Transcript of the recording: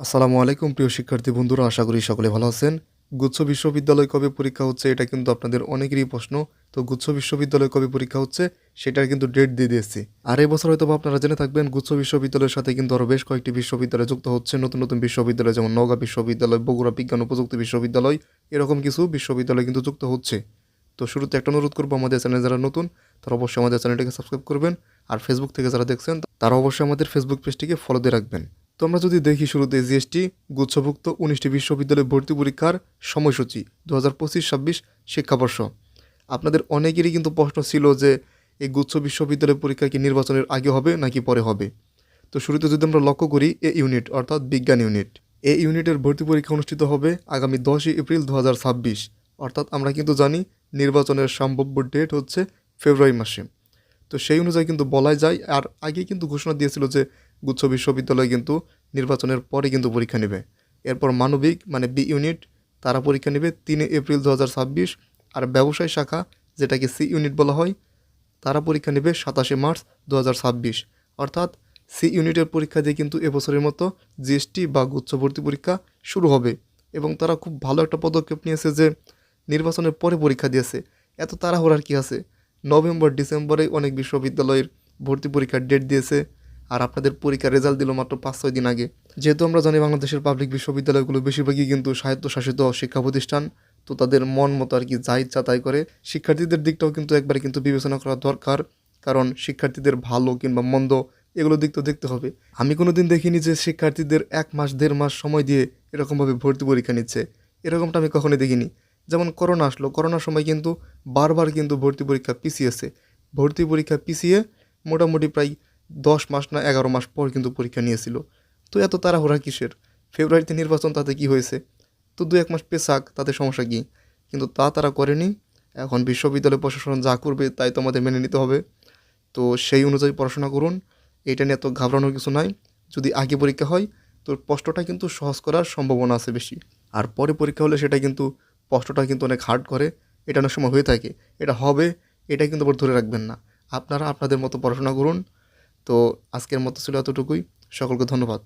আসসালামু আলাইকুম, প্রিয় শিক্ষার্থী বন্ধুরা, আশা করি সকলে ভালো আছেন। গুচ্ছ বিশ্ববিদ্যালয় কবে পরীক্ষা হচ্ছে, এটা কিন্তু আপনাদের অনেকেরই প্রশ্ন। তো গুচ্ছ বিশ্ববিদ্যালয় কবে পরীক্ষা হচ্ছে, সেটার কিন্তু ডেট দিয়ে দিয়েছি। আর এই বছর হয়তো আপনারা জেনে থাকবেন, গুচ্ছ বিশ্ববিদ্যালয়ের সাথে কিন্তু আরও বেশ কয়েকটি বিশ্ববিদ্যালয় যুক্ত হচ্ছে। নতুন নতুন বিশ্ববিদ্যালয় যেমন নগা বিশ্ববিদ্যালয়, বগুড়া বিজ্ঞান ও প্রযুক্তি বিশ্ববিদ্যালয়, এরকম কিছু বিশ্ববিদ্যালয় কিন্তু যুক্ত হচ্ছে। তো শুরুতে একটা অনুরোধ করব, আমাদের চ্যানেল যারা নতুন, তারা অবশ্যই আমাদের চ্যানেলটিকে সাবস্ক্রাইব করবেন। আর ফেসবুক থেকে যারা দেখছেন, তারা অবশ্যই আমাদের ফেসবুক পেজটিকে ফলো দিয়ে রাখবেন। তো আমরা যদি দেখি শুরুতে জিএসটি, গুচ্ছভুক্ত উনিশটি বিশ্ববিদ্যালয় ভর্তি পরীক্ষার সময়সূচি দু হাজার পঁচিশ, ছাব্বিশ শিক্ষাবর্ষ। আপনাদের অনেকেরই কিন্তু প্রশ্ন ছিল যে, এই গুচ্ছ বিশ্ববিদ্যালয় পরীক্ষা কি নির্বাচনের আগে হবে নাকি পরে হবে? তো শুরুতে যদি আমরা লক্ষ্য করি, এ ইউনিট, অর্থাৎ বিজ্ঞান ইউনিট। এ ইউনিটের ভর্তি পরীক্ষা অনুষ্ঠিত হবে আগামী দশই এপ্রিল দু হাজার ছাব্বিশ। অর্থাৎ আমরা কিন্তু জানি, নির্বাচনের সম্ভাব্য ডেট হচ্ছে ফেব্রুয়ারি মাসে। তো সেই অনুযায়ী কিন্তু বলাই যায়, আর আগে কিন্তু ঘোষণা দিয়েছিল যে গুচ্ছ বিশ্ববিদ্যালয় কিন্তু নির্বাচনের পরে কিন্তু পরীক্ষা নেবে। এরপর মানবিক মানে বি ইউনিট তারা পরীক্ষা নেবে তিনে এপ্রিল দু হাজার ছাব্বিশ আর ব্যবসায় শাখা, যেটাকে সি ইউনিট বলা হয়, তারা পরীক্ষা নেবে সাতাশে মার্চ দু হাজার ছাব্বিশ। অর্থাৎ সি ইউনিটের পরীক্ষা দিয়ে কিন্তু এবছরের মতো জিএসটি বা গুচ্ছ ভর্তি পরীক্ষা শুরু হবে এবং তারা খুব ভালো একটা পদক্ষেপ নিয়েছে যে নির্বাচনের পরে পরীক্ষা দিয়েছে। এত তাড়াহুড়ার কী আছে? নভেম্বর, ডিসেম্বরে অনেক বিশ্ববিদ্যালয়ের ভর্তি পরীক্ষার ডেট দিয়েছে। আর আপনাদের পরীক্ষার রেজাল্ট দিল মাত্র পাঁচ, ছয় দিন আগে। যেহেতু আমরা জানি বাংলাদেশের পাবলিক বিশ্ববিদ্যালয়গুলো বেশিরভাগই কিন্তু স্বায়ত্তশাসিত শিক্ষা প্রতিষ্ঠান তো তাদের মন মতো আর কি যা ইচ্ছা তাই করে। শিক্ষার্থীদের দিকটাও কিন্তু একবারে কিন্তু বিবেচনা করা দরকার, কারণ শিক্ষার্থীদের ভালো কিংবা মন্দ এগুলো দিক তো দেখতে হবে। আমি কোনো দিন দেখিনি যে শিক্ষার্থীদের এক মাস, দেড় মাস সময় দিয়ে এরকমভাবে ভর্তি পরীক্ষা নিচ্ছে। এরকমটা আমি কখনোই দেখিনি। যেমন করোনা আসলো। করোনার সময় কিন্তু বারবার কিন্তু ভর্তি পরীক্ষা পিছিয়েছে ভর্তি পরীক্ষা পিছিয়ে মোটামুটি প্রায় দশ মাস না এগারো মাস পর কিন্তু পরীক্ষা নিয়েছিল। তো এত তাড়াহুড়া কিসের? ফেব্রুয়ারিতে নির্বাচন তাতে কি হয়েছে? তো দু এক মাস পেশাক, তাতে সমস্যা কী? কিন্তু তা তারা করেনি। এখন বিশ্ববিদ্যালয় প্রশাসন যা করবে তাই তো আমাদের মেনে নিতে হবে। তো সেই অনুযায়ী পড়াশোনা করুন। এটা নিয়ে এত ঘাবড়ানোর কিছু নাই। যদি আগে পরীক্ষা হয়, তো প্রশ্নটা কিন্তু সহজ করার সম্ভাবনা আছে বেশি। আর পরে পরীক্ষা হলে সেটা কিন্তু প্রশ্নটা কিন্তু অনেক হার্ড করে। এটা অনেক সময় হয়ে থাকে। এটা হবে, এটা কিন্তু আবার ধরে রাখবেন না। আপনারা আপনাদের মতো পড়াশোনা করুন। তো আজকের মতো ছিল এতটুকুই। সকলকে ধন্যবাদ।